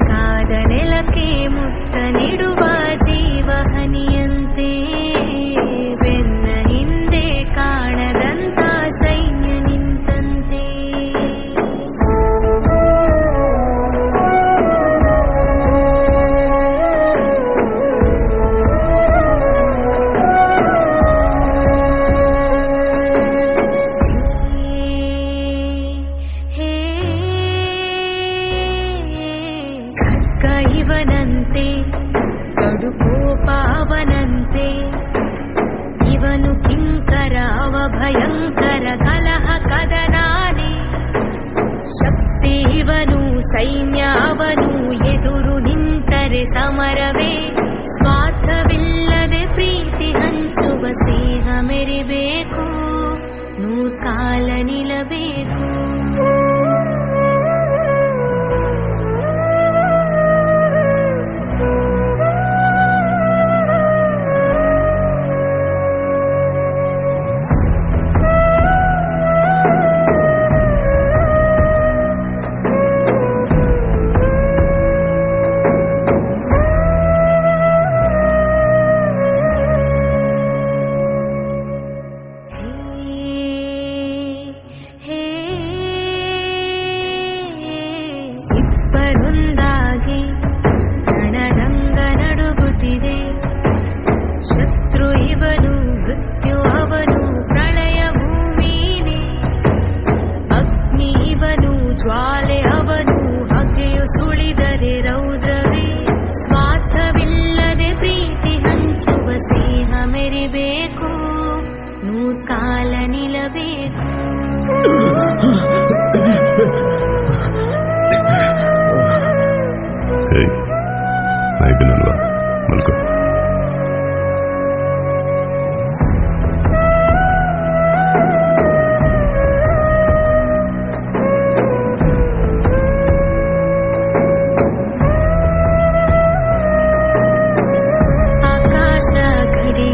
కాదనెలకే ముత్తనిడు ಜೀವನಂತೆ ಕಡುಕೋ ಪಾವನಂತೆ. ಇವನು ಕಿಂಕರಾವ ಭಯಂಕರ, ಕಲಹ ಕದನಾನೆ ಶಕ್ತಿ ಇವನು ಸೈನ್ಯಾವನು ಎದುರು ನಿಂತರೆ ಸಮರವೇ. ಸ್ವಾರ್ಥವಿಲ್ಲದೆ ಪ್ರೀತಿ ಹಂಚುವ ಸೇಹ ಮೆರಿಬೇಕು, ನೂರ್ಕಾಲ ನಿಲ್ಲಬೇಕು. ಜ್ವಾಲೆ ಅವನು ಹಗೆಯು ಸುಳಿದರೆ ರೌದ್ರವೇ. ಸ್ವಾರ್ಥವಿಲ್ಲದೆ ಪ್ರೀತಿ ಹಂಚುವ ಸ್ನೇಹ ಮೆರಿಬೇಕು. ನೂರ್ಕಾಲ ನಿಲ್ಲಬೇಕು. ಇದ್ದೀನಲ್ವಾ ಮಲ್ಕೋ. आशा खली